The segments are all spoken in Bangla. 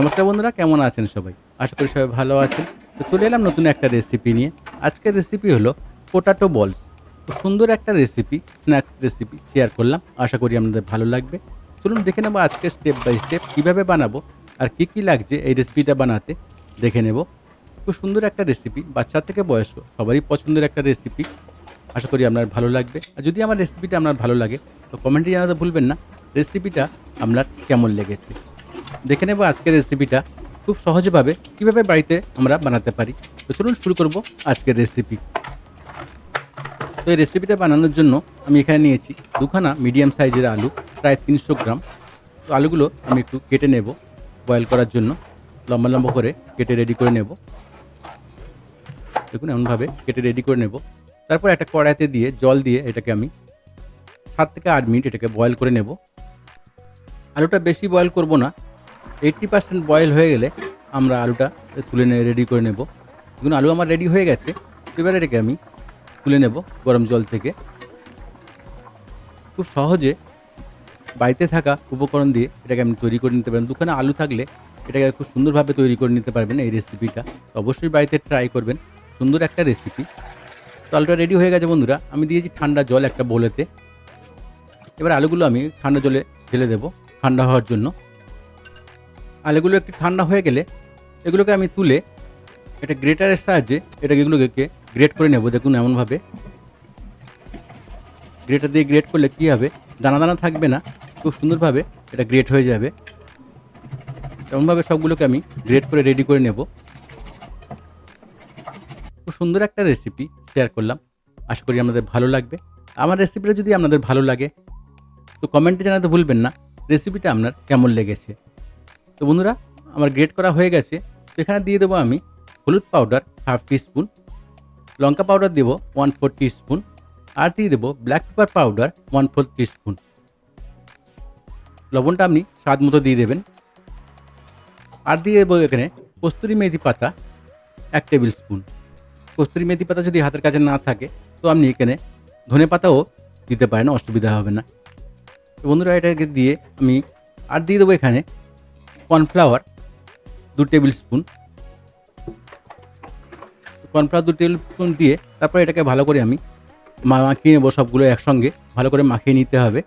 নমস্কার বন্ধুরা, কেমন আছেন সবাই? আশা করি সবাই ভালো আছেন। তো চলে এলাম নতুন একটা রেসিপি নিয়ে। আজকের রেসিপি হলো পোটাটো বলস সুন্দর একটা রেসিপি স্ন্যাক্স রেসিপি শেয়ার করলাম। আশা করি আপনাদের ভালো লাগবে। চলুন দেখে নেব আজকে স্টেপ বাই স্টেপ কীভাবে বানাবো আর কী কী লাগছে এই রেসিপিটা বানাতে। দেখে নেব। খুব সুন্দর একটা রেসিপি বাচ্চা থেকে বয়স্ক, সবারই পছন্দের একটা রেসিপি আশা করি আপনার ভালো লাগবে। আর যদি আমার রেসিপিটা আপনার ভালো লাগে, তো কমেন্টে জানাতে ভুলবেন না। রেসিপিটা আপনার কেমন লেগেছে? দেখে নেব আজকের রেসিপিটা খুব সহজভাবে কীভাবে বাড়িতে আমরা বানাতে পারি। তো চলুন শুরু করব আজকের রেসিপি তো এই রেসিপিটা বানানোর জন্য আমি এখানে নিয়েছি দুখানা মিডিয়াম সাইজের আলু, প্রায় তিনশো গ্রাম। তো আলুগুলো আমি একটু কেটে নেব বয়েল করার জন্য। লম্বা লম্বা করে কেটে রেডি করে নেব। দেখুন এমনভাবে কেটে রেডি করে নেব। তারপর একটা কড়াইতে দিয়ে জল দিয়ে এটাকে আমি সাত থেকে আট মিনিট এটাকে বয়েল করে নেব। আলুটা বেশি বয়েল করব না এইট্টি পার্সেন্ট বয়েল হয়ে গেলে আমরা আলুটা তুলে নিয়ে রেডি করে নেব। দেখুন, আলু আমার রেডি হয়ে গেছে। এবারে এটাকে আমি তুলে নেব গরম জল থেকে। খুব সহজে বাড়িতে থাকা উপকরণ দিয়ে এটাকে আমি তৈরি করে নিতে পারেন। দুখানে আলু থাকলে এটাকে খুব সুন্দরভাবে তৈরি করে নিতে পারবেন এই রেসিপিটা অবশ্যই বাড়িতে ট্রাই করবেন। সুন্দর একটা রেসিপি তো আলুটা রেডি হয়ে গেছে বন্ধুরা। আমি দিয়েছি ঠান্ডা জল একটা বোলেতে এবার আলুগুলো আমি ঠান্ডা জলে ঢেলে দেবো। ঠান্ডা হওয়ার জন্য। আলুগুলো একটু ঠান্ডা হয়ে গেলে এগুলোকে আমি তুলে এটা গ্রেটারের সাহায্যে এটা এগুলোকে গ্রেট করে নেব, দেখুন এমনভাবে। গ্রেটার দিয়ে গ্রেট করলে কী হবে? দানা দানা থাকবে না, খুব সুন্দরভাবে এটা গ্রেট হয়ে যাবে। এমনভাবে সবগুলোকে আমি গ্রেট করে রেডি করে নেব। খুব সুন্দর একটা রেসিপি শেয়ার করলাম, আশা করি আপনাদের ভালো লাগবে। আমার রেসিপিটা যদি আপনাদের ভালো লাগে, তো কমেন্টে জানাতে ভুলবেন না, রেসিপিটা আপনার কেমন লেগেছে? তো বন্ধুরা, আমার গ্রেট করা হয়ে গেছে। তো এখানে দিয়ে দেবো আমি হলুদ পাউডার হাফ টিস্পুন লঙ্কা পাউডার দেবো ওয়ান ফোর টিস্পুন আর দিয়ে দেবো black pepper powder one four teaspoon লবণটা আপনি স্বাদ মতো দিয়ে দেবেন। আর দিয়ে দেবো এখানে কস্তুরি মেথি পাতা এক টেবিল স্পুন কস্তুরি মেথি পাতা যদি হাতের কাছে না থাকে, তো আপনি এখানে ধনে পাতাও দিতে পারেন, অসুবিধা হবে না। তো বন্ধুরা, এটাকে দিয়ে আমি আর দিয়ে দেবো এখানে কর্নফ্লাওয়ার, দু টেবিল স্পুন। কর্নফ্লাওয়ার, দু টেবিল স্পুন দিয়ে তারপরে এটাকে ভালো করে আমি মাখিয়ে নেব সবগুলো একসঙ্গে। ভালো করে মাখিয়ে নিতে হবে।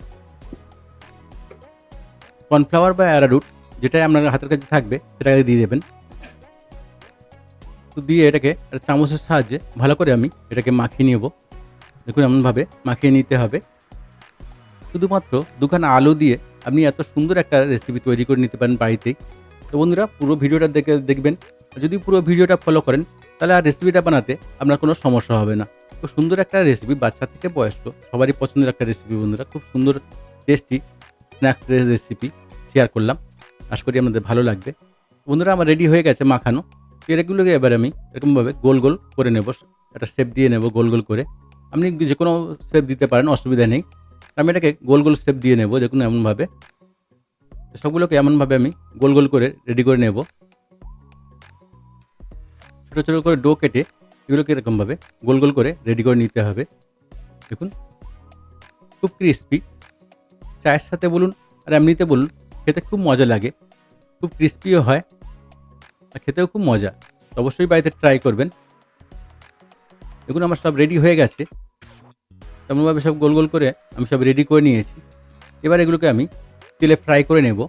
কর্নফ্লাওয়ার বা অ্যারারুট, যেটাই আপনার হাতের কাছে থাকবে, সেটাকে দিয়ে দেবেন। তো দিয়ে এটাকে একটা চামচের সাহায্যে ভালো করে আমি এটাকে মাখিয়ে নেব। দেখুন এমনভাবে মাখিয়ে নিতে হবে। শুধুমাত্র দুখানা আলু দিয়ে আপনি এত সুন্দর একটা রেসিপি তৈরি করে নিতে পারেন বাড়িতেই তো বন্ধুরা, পুরো ভিডিওটা দেখে দেখবেন। যদি পুরো ভিডিওটা ফলো করেন, তাহলে আর রেসিপিটা বানাতে আপনার কোনো সমস্যা হবে না। খুব সুন্দর একটা রেসিপি বাচ্চা থেকে বয়স্ক, সবারই পছন্দের একটা রেসিপি বন্ধুরা। খুব সুন্দর টেস্টি স্ন্যাক্স রেসিপি শেয়ার করলাম। আশা করি আপনাদের ভালো লাগবে। বন্ধুরা, আমার রেডি হয়ে গেছে মাখানো। এগুলোকে এবার আমি এরকমভাবে গোল গোল করে নেব। একটা শেপ দিয়ে নেব গোল গোল করে। আপনি যে কোনো শেপ দিতে পারেন, অসুবিধা নেই। আমি এটাকে গোল গোল শেপ দিয়ে নেব, দেখুন এমনভাবে। সবগুলোকে এমনভাবে আমি গোল গোল করে রেডি করে নেব। ছোটো ছোটো করে ডো কেটে এগুলোকে এরকমভাবে গোল গোল করে রেডি করে নিতে হবে। দেখুন, খুব ক্রিস্পি চায়ের সাথে বলুন আর এমনিতে বলুন, খেতে খুব মজা লাগে। খুব ক্রিস্পিও হয় আর খেতেও খুব মজা। অবশ্যই বাড়িতে ট্রাই করবেন। দেখুন আমার সব রেডি হয়ে গেছে। তেমনভাবে সব গোল গোল করে আমি সব রেডি করে নিয়েছি। এবার এগুলোকে আমি তেলে ফ্রাই করে নেব।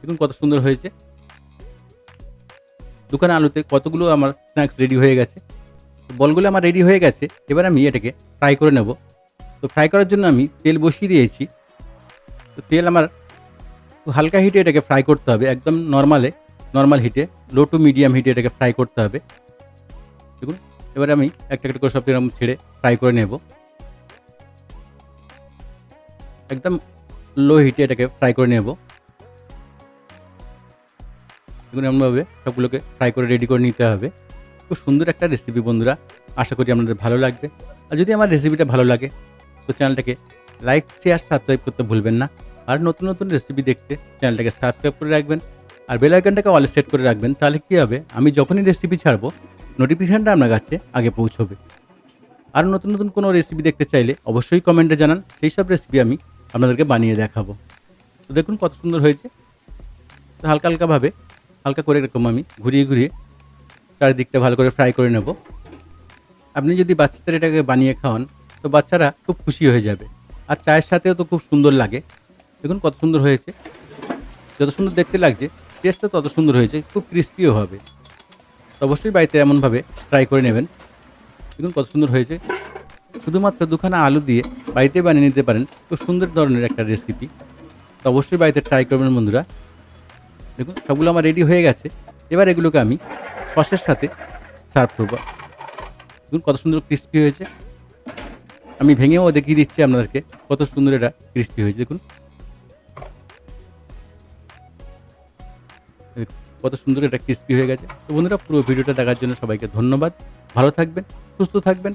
দেখুন কত সুন্দর হয়েছে। দোকানে আলুতে কতগুলো আমার স্ন্যাক্স রেডি হয়ে গেছে। বলগুলো আমার রেডি হয়ে গেছে। এবার আমি এটাকে ফ্রাই করে নেব। তো ফ্রাই করার জন্য আমি তেল বসিয়ে দিয়েছি। তো তেল আমার হালকা হিটে এটাকে ফ্রাই করতে হবে। একদম নর্মালে নর্মাল হিটে লো টু মিডিয়াম হিটে এটাকে ফ্রাই করতে হবে। দেখুন, এবারে আমি একটা একটা করে সব এরকম ছেড়ে ফ্রাই করে নেব। একদম লো হিটে এটাকে ফ্রাই করে নেব। দেখুন, এমনভাবে সবগুলোকে ফ্রাই করে রেডি করে নিতে হবে। খুব সুন্দর একটা রেসিপি বন্ধুরা। আশা করি আপনাদের ভালো লাগবে। আর যদি আমার রেসিপিটা ভালো লাগে, তো চ্যানেলটাকে লাইক শেয়ার সাবস্ক্রাইব করতে ভুলবেন না। আর নতুন নতুন রেসিপি দেখতে চ্যানেলটাকে সাবস্ক্রাইব করে রাখবেন। আর বেল আইকনটাকে অলে সেট করে রাখবেন। তাহলে কী হবে? আমি যখনই রেসিপি ছাড়বো নোটিফিকেশানটা আপনার কাছে আগে পৌঁছবে। আর নতুন নতুন কোনো রেসিপি দেখতে চাইলে অবশ্যই কমেন্টে জানান। সেই সব রেসিপি আমি আপনাদেরকে বানিয়ে দেখাবো। তো দেখুন কত সুন্দর হয়েছে। তো হালকা হালকাভাবে, হালকা করে এরকম আমি ঘুরিয়ে ঘুরিয়ে চারিদিকটা ভালো করে ফ্রাই করে নেব। আপনি যদি বাচ্চাদের এটাকে বানিয়ে খাওয়ান, তো বাচ্চারা খুব খুশি হয়ে যাবে। আর চায়ের সাথেও তো খুব সুন্দর লাগে। দেখুন কত সুন্দর হয়েছে। যত সুন্দর দেখতে লাগছে টেস্টটা তত সুন্দর হয়েছে, খুব ক্রিস্পিও হবে। অবশ্যই বাড়িতে এমনভাবে ট্রাই করে নেবেন। দেখুন কত সুন্দর হয়েছে। শুধুমাত্র দুখানা আলু দিয়ে বাড়িতে বানিয়ে নিতে পারেন। খুব সুন্দর ধরনের একটা রেসিপি তো অবশ্যই বাড়িতে ট্রাই করবেন বন্ধুরা। দেখুন, সবগুলো আমার রেডি হয়ে গেছে। এবার এগুলোকে আমি সসের সাথে সার্ভ করব। দেখুন, কত সুন্দর ক্রিস্পি হয়েছে। আমি ভেঙেও দেখিয়ে দিচ্ছি আপনাদেরকে কত সুন্দর এটা ক্রিস্পি হয়েছে। দেখুন। কত সুন্দর এটা ক্রিস্পি হয়ে গেছে। তো বন্ধুরা, পুরো ভিডিওটা দেখার জন্য সবাইকে ধন্যবাদ। ভালো থাকবেন, সুস্থ থাকবেন।